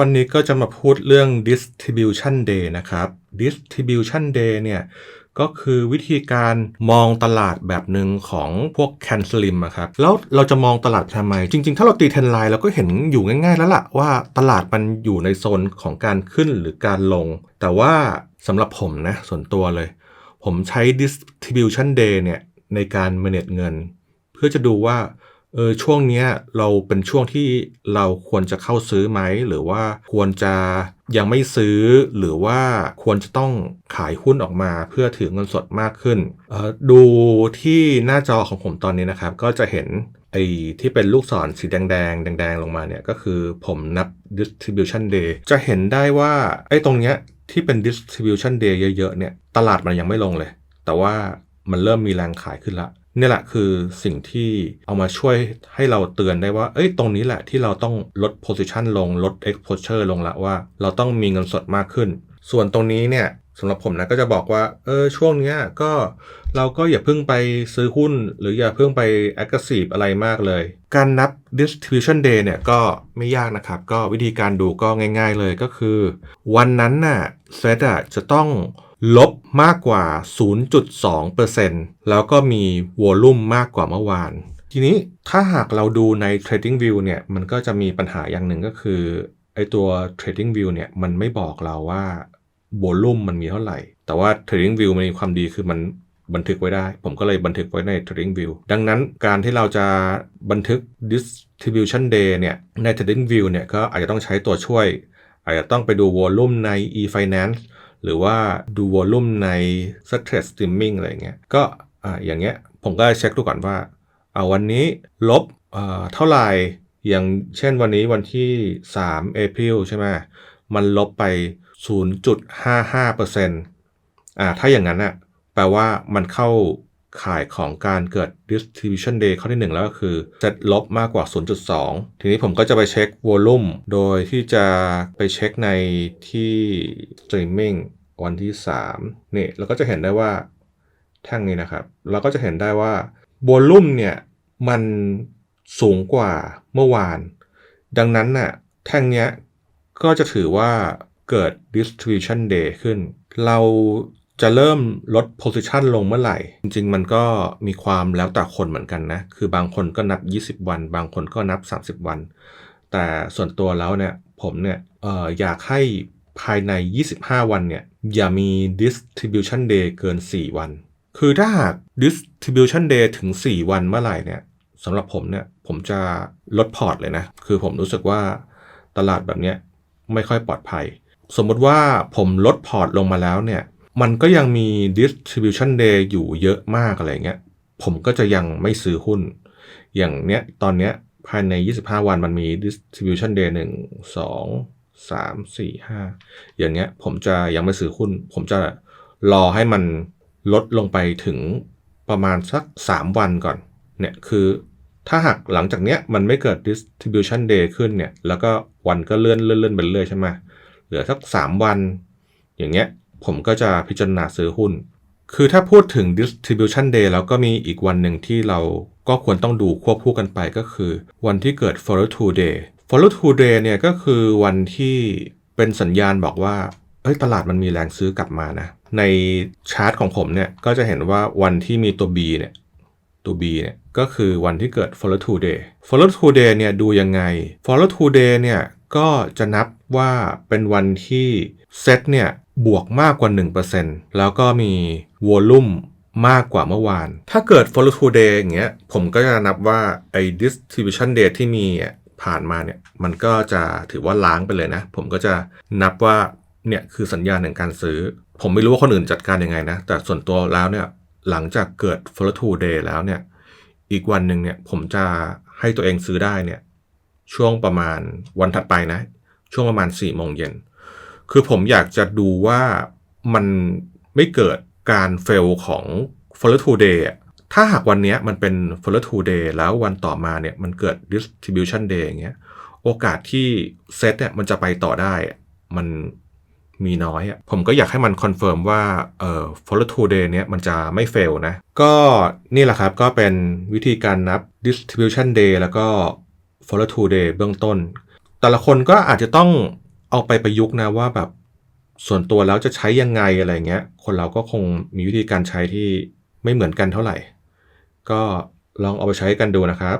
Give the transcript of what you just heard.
วันนี้ก็จะมาพูดเรื่อง distribution day นะครับ distribution day เนี่ยก็คือวิธีการมองตลาดแบบหนึ่งของพวก can slim อะครับ แล้วเราจะมองตลาดทำไม จริง ๆ ถ้าเราตีเทนไลน์เราก็เห็นอยู่ง่าย ๆ แล้วล่ะว่าตลาดมันอยู่ในโซนของการขึ้นหรือการลง แต่ว่าสำหรับผมนะส่วนตัวเลย ผมใช้ distribution day เนี่ยในการ manage เงิน เพื่อจะดูว่า เออช่วงเนี้ยเราเป็นช่วงที่เราควรจะเข้าซื้อไหม หรือว่าควรจะยังไม่ซื้อ หรือว่าควรจะต้องขายหุ้นออกมาเพื่อถือเงินสดมากขึ้นเออดูที่หน้าจอของผมตอนนี้นะครับ ก็จะเห็นไอ้ที่เป็นลูกศรสีแดงแดงแดงลงมาเนี่ย ก็คือผมนับ distribution day จะเห็นได้ว่าไอ้ตรงเนี้ยที่เป็น distribution day เยอะๆเนี่ย ตลาดมันยังไม่ลงเลย แต่ว่ามันเริ่มมีแรงขายขึ้นละ นี่แหละคือสิ่งที่เอามาช่วยให้เราเตือนได้ว่า เอ้ย ตรงนี้แหละที่เราต้องลด position ลง ลด exposure ลงละว่า เราต้องมีเงินสดมากขึ้น ส่วนตรงนี้เนี่ยสำหรับผมนะก็จะบอกว่า เออ ช่วงเนี้ยก็เราก็อย่าเพิ่งไปซื้อหุ้น หรืออย่าเพิ่งไป aggressive อะไรมากเลย การนับ distribution day เนี่ยก็ไม่ยากนะครับ ก็วิธีการดูก็ง่าย ๆเลยก็คือ วันนั้นน่ะเซตอะจะต้อง ลบมากกว่า 0.2%แล้วก็มีวอลลุ่มมากกว่าเมื่อวาน ทีนี้ถ้าหากเราดูใน Trading View เนี่ย มันก็จะมีปัญหาอย่างหนึ่งก็คือไอตัว Trading View เนี่ย มันไม่บอกเราว่าวอลลุ่มมันมีเท่าไหร่ แต่ว่า Trading View มันมีความดีคือมันบันทึกไว้ได้ ผมก็เลยบันทึกไว้ใน Trading View ดังนั้นการที่เราจะบันทึก Distribution Day เนี่ย ใน Trading View เนี่ย ก็อาจจะต้องใช้ตัวช่วย อาจจะต้องไปดูวอลลุ่มใน e-finance หรือว่าดูวอลลุ่มใน s t r e s Streaming อะไรเงี้ยก็อ่าอย่างเงี้ยผมก็เช็คดูก่อนว่าเอาวันนี้ลบเท่าไหร่อย่างเช่นวันนี้วันที่3 April ใช่ไหมมันลบไป 0.55%อ่าถ้าอย่างนั้นอะแปลว่ามันเข้า ข่ายของการเกิด distribution day ข้อที่ 1 แล้วก็คือเซตลบมากกว่า 0.2 ทีนี้ผมก็จะไปเช็ค volume โดยที่จะไปเช็คในที่ streaming วันที่ 3 นี่เราก็จะเห็นได้ว่าแท่งนี้นะครับ เราก็จะเห็นได้ว่า volume เนี่ยมันสูงกว่าเมื่อวาน ดังนั้นน่ะแท่งเนี้ยก็จะถือว่าเกิด distribution day ขึ้น เรา จะเริ่มลด position ลงเมื่อไหร่ จริง ๆ มันก็มีความแล้วแต่คนเหมือนกันนะ คือบางคนก็นับ 20 วัน บางคนก็นับ 30 วัน แต่ส่วนตัวแล้วเนี่ยผมเนี่ยอออยากให้ภายใน 25 วันเนี่ยอย่ามี distribution day เกิน 4 วัน คือถ้าหาก distribution day ถึง 4 วันเมื่อไหร่เนี่ยสำหรับผมเนี่ยผมจะลดพอร์ตเลยนะ คือผมรู้สึกว่าตลาดแบบเนี้ยไม่ค่อยปลอดภัย สมมติว่าผมลดพอร์ตลงมาแล้วเนี่ย มันก็ยังมี distribution day อยู่เยอะมากอะไรเงี้ย ผมก็จะยังไม่ซื้อหุ้น อย่างเนี้ยตอนเนี้ยภายใน 25 วันมันมี distribution day 1 2 3 4 5 อย่างเงี้ย ผมจะยังไม่ซื้อหุ้น ผมจะรอให้มันลดลงไปถึงประมาณสัก 3 วันก่อน เนี่ยคือถ้าหากหลังจากเนี้ยมันไม่เกิด distribution day ขึ้นเนี่ย แล้วก็วันก็เลื่อนเลื่อนเลื่อนไปเรื่อยใช่ไหมเหลือสัก 3 วัน อย่างเงี้ย ผมก็จะพิจารณาซื้อหุ้น คือถ้าพูดถึง distribution day แล้วก็มีอีกวันหนึ่งที่เราก็ควรต้องดูควบคู่กันไปก็คือ วันที่เกิด follow to day follow to day เนี่ยก็คือวันที่เป็นสัญญาณบอกว่าเอ้ยตลาดมันมีแรงซื้อกลับมานะ ในชาร์ตของผมเนี่ยก็จะเห็นว่าวันที่มีตัว B เนี่ยตัว B เนี่ยก็คือวันที่เกิด follow to day follow to day เนี่ยดูยังไง follow to day เนี่ยก็จะนับว่าเป็นวันที่เซตเนี่ย บวกมากกว่า 1%แล้วก็มีวอลลุ่มมากกว่าเมื่อวาน ถ้าเกิด follow to day อย่างเงี้ย ผมก็จะนับว่าไอ้ distribution day ที่มีผ่านมาเนี่ย มันก็จะถือว่าล้างไปเลยนะ ผมก็จะนับว่าเนี่ยคือสัญญาณแห่งการซื้อ ผมไม่รู้ว่าคนอื่นจัดการยังไงนะ แต่ส่วนตัวแล้วเนี่ย หลังจากเกิด follow to day แล้วเนี่ย อีกวันหนึ่งเนี่ย ผมจะให้ตัวเองซื้อได้เนี่ย ช่วงประมาณวันถัดไปนะ ช่วงประมาณ4โมงเย็น คือผมอยากจะดูว่ามันไม่เกิดการเฟลของ follow to day ถ้าหากวันนี้มันเป็น follow to day แล้ววันต่อมาเนี่ยมันเกิด distribution day อย่างเงี้ยโอกาสที่เซตเนี่ยมันจะไปต่อได้มันมีน้อยผมก็อยากให้มันคอนเฟิร์มว่าเอ่อ follow to day เนี่ยมันจะไม่เฟลนะ ก็นี่แหละครับก็เป็นวิธีการนับ distribution day แล้วก็ follow to day เบื้องต้น แต่ละคนก็อาจจะต้อง เอาไปประยุกต์นะว่าแบบส่วนตัวแล้วจะใช้ยังไงอะไรเงี้ย คนเราก็คงมีวิธีการใช้ที่ไม่เหมือนกันเท่าไหร่ ก็ลองเอาไปใช้กันดูนะครับ